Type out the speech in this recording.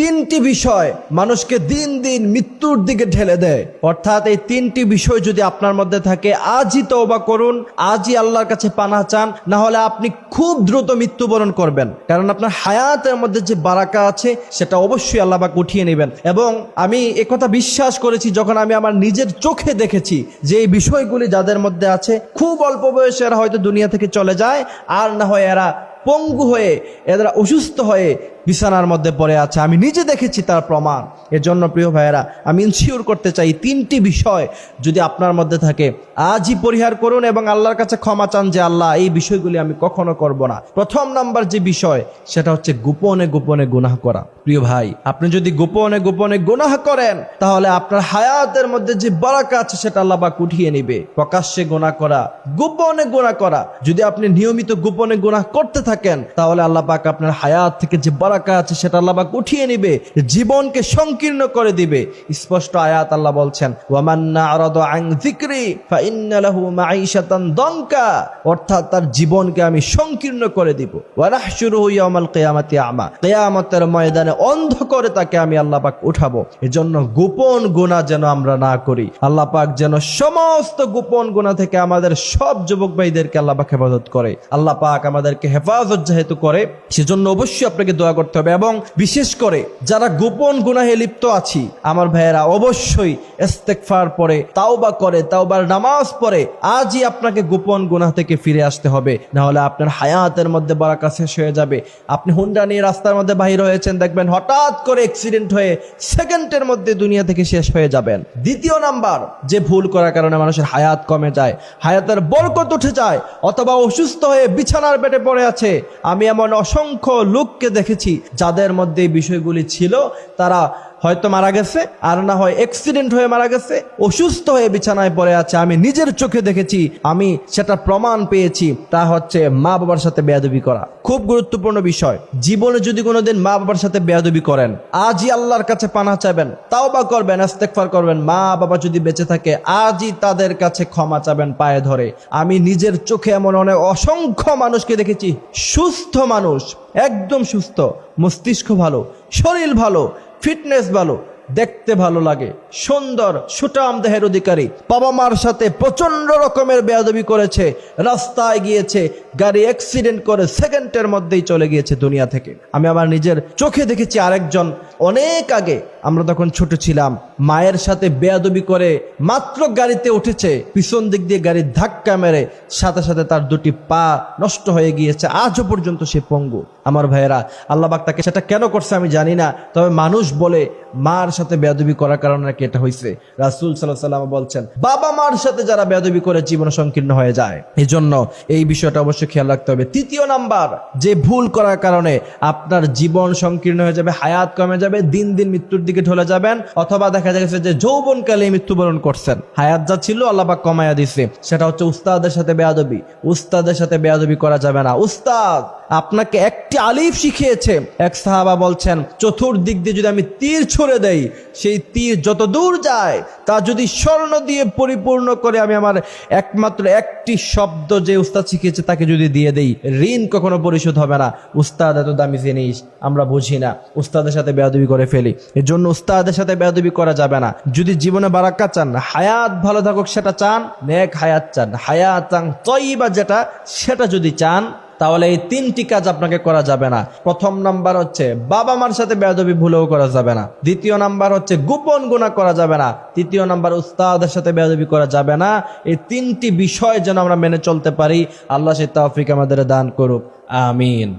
তিনটি বিষয় মানুষকে দিন দিন মৃত্যুর দিকে ঠেলে দেয়। অর্থাৎ এই তিনটি বিষয় যদি আপনার মধ্যে থাকে, আজই তওবা করুন, আজই আল্লাহর কাছে পানা চান, না হলে আপনি খুব দ্রুত মৃত্যুবরণ করবেন। কারণ আপনার হায়াতের মধ্যে যে বারাকা আছে, সেটা অবশ্যই আল্লাহ পাক উঠিয়ে নেবেন। এবং আমি একথা বিশ্বাস করেছি, যখন আমি আমার নিজের চোখে দেখেছি যে এই বিষয়গুলি যাদের মধ্যে আছে, খুব অল্প বয়সে এরা হয়তো দুনিয়া থেকে চলে যায়, আর না হয় এরা পঙ্গু হয়ে, এরা অসুস্থ হয়ে বিছানার মধ্যে পড়ে আছে। আমি নিজে দেখেছি তার প্রমাণ। এজন্য প্রিয় ভাইয়েরা, আমি ইনশিওর করতে চাই তিনটি বিষয় যদি আপনার মধ্যে থাকে। আজই পরিহার করুন এবং আল্লাহর কাছে ক্ষমা চান যে, আল্লাহ, এই বিষয়গুলি আমি কখনো করব না। প্রথম নাম্বার যে বিষয়, সেটা হচ্ছে গোপনে গোপনে গুনাহ করা। প্রিয় ভাই, আপনি যদি গোপনে গোপনে গুনাহ করেন, তাহলে আপনার হায়াতের মধ্যে যে বারাকা আছে, সেটা আল্লাহ পাক উঠিয়ে নিবে। প্রকাশ্যে গুনাহ করা, গোপনে গুনাহ করা। যদি আপনি নিয়মিত গোপনে গুনাহ করতে থাকেন, তাহলে আল্লাহ পাক আপনার হায়াত থেকে যে বারাকা আছে, সেটা আল্লাহ পাক উঠিয়ে নিবে, জীবনকে সংকীর্ণ করে দিবে। স্পষ্ট আয়াত আল্লাহ বলছেন দঙ্কা অর্থাৎ তার জীবনকে আমি সংকীর্ণ করে দিব। আমা ময়দানে অন্ধ করে তাকে আমি আল্লাহ উঠাবো। এজন্য গোপন গুনাহ যেন আমরা না করি। আল্লাহ যেন সমস্ত গোপন গুনাহ থেকে আমাদের সব যুবক ভাইদেরকে আল্লাহ হেফাজত করে। আল্লাহ পাক আমাদেরকে হেফাজত যেহেতু করে, সেজন্য অবশ্যই আপনাকে দোয়া করতে হবে এবং বিশেষ করে যারা গোপন গুনাহে লিপ্ত আছি, আমার ভাইয়েরা অবশ্যই ইস্তেগফার পরে, তাওবা করে, তাওবার নামাজ পড়ে আজই আপনাকে গোপন গুনাহ থেকে ফিরে আসতে হবে। না হলে আপনার হায়াতের মধ্যে বারাকা শেষ হয়ে যাবে। আপনি হুন্ডা নিয়ে রাস্তার মধ্যে বাহির হয়েছেন, দেখবেন হঠাৎ করে অ্যাক্সিডেন্ট হয়ে সেকেন্ডের মধ্যে দুনিয়া থেকে শেষ হয়ে যাবেন। দ্বিতীয় নাম্বার, যে ভুল করার কারণে মানুষের হায়াত কমে যায়, হায়াতের বরকত উঠে যায়, অথবা অসুস্থ হয়ে বিছানার বেডে পড়ে আছে। আমি এমন অসংখ্য লোককে দেখেছি যাদের মধ্যে বিষয়গুলি ছিল তারা হয়তো মারা গেছে, আর না হয় অ্যাক্সিডেন্ট হয়ে মারা গেছে, অসুস্থ হয়ে বিছানায় পড়ে আছে। আমি নিজের চোখে দেখেছি, আমি সেটা প্রমাণ পেয়েছি, তা হচ্ছে মা বাবার সাথে বেয়াদবি করা। খুব গুরুত্বপূর্ণ বিষয়, জীবনে যদি কোনোদিন মা বাবার সাথে বেয়াদবি করেন, আজই আল্লাহর কাছে পানা চাবেন তাও বা করবেন, ইস্তেগফার করবেন, মা বাবা যদি বেঁচে থাকে, আজই তাদের কাছে ক্ষমা চাবেন পায়ে ধরে। আমি নিজের চোখে এমন অনেক অসংখ্য মানুষকে দেখেছি, সুস্থ মানুষ, একদম সুস্থ, মস্তিষ্ক ভালো, শরীর ভালো ফিটনেস ভালো, দেখতে ভালো লাগে, সুন্দর সুটাম দেহের অধিকারী। বাবা মার সাথে প্রচণ্ড রকমের বেয়াদবি করেছে, রাস্তায় গিয়েছে, গাড়ি অ্যাক্সিডেন্ট করে সেকেন্ডের মধ্যেই চলে গিয়েছে দুনিয়া থেকে। আমি আমার নিজের চোখে দেখেছি আরেকজন অনেক আগে আমরা তখন ছোট ছিলাম। মায়ের সাথে বেয়াদবি করে মাত্র গাড়িতে উঠেছে। পিছন দিক দিয়ে গাড়ির ধাক্কা মেরে সাথে সাথে তার দুটি পা নষ্ট হয়ে গিয়েছে। আজও পর্যন্ত সে পঙ্গু। আমার ভাইয়েরা আল্লাহবাক তাকে সেটা কেন করছে আমি জানি না। তবে মানুষ বলে মার সাথে বেয়াদবি করার কারণে নাকি এটা হয়েছে রাসুল সাল্লাহ সাল্লাম বলছেন, বাবা মার সাথে যারা বেয়াদবি করে জীবন সংকীর্ণ হয়ে যায়। এই জন্য এই বিষয়টা অবশ্যই খেয়াল রাখতে হবে। তৃতীয় নাম্বার, যে ভুল করার কারণে আপনার জীবন সংকীর্ণ হয়ে যাবে, হায়াত কমে যাবে দিন দিন মৃত্যুর দিকে ঢলে যাবেন, অথবা দেখা গেছে যে যৌবনকালে মৃত্যুবরণ করছেন। হায়াত যা ছিল আল্লাপাক কমায়া দিছে। সেটা হচ্ছে উস্তাদের সাথে বেয়াদবি। উস্তাদের সাথে বেয়াদবি করা যাবে না। উস্তাদ! আপনাকে একটি আলিফ শিখিয়েছে। এক সাহাবা বলছেন, চতুর্দিক দিয়ে যদি আমি তীর ছুড়ে দেই, সেই তীর যত দূর যায়, তা যদি স্বর্ণ দিয়ে পরিপূর্ণ করে আমি আমার একমাত্র একটি শব্দ যে উস্তাদ শিখিয়েছে, তাকে যদি দিয়ে দেই, ঋণ কখনো পরিশোধ হবে না। উস্তাদ এত দামি জিনিস, আমরা বুঝি না। উস্তাদের সাথে বেয়াদবি করে ফেলি। এর জন্য উস্তাদের সাথে বেয়াদবি করা যাবে না। যদি জীবনে বারাক্কা চান, হায়াত ভালো থাকুক সেটা চান, নেক হায়াত চান। হায়াত চান তৈবা যেটা, সেটা যদি চান তাহলে এই তিনটি কাজ আপনাকে করা যাবে না। প্রথম নাম্বার হচ্ছে, বাবা মার সাথে বেয়াদবি ভুলেও করা যাবে না। দ্বিতীয় নাম্বার হচ্ছে, গোপন গুণা করা যাবে না। তৃতীয় নাম্বার, উস্তাদের সাথে বেয়াদবি করা যাবে না। এই তিনটি বিষয় যেন আমরা মেনে চলতে পারি। আল্লাহ সে তাফিক আমাদের দান করুক। আমিন।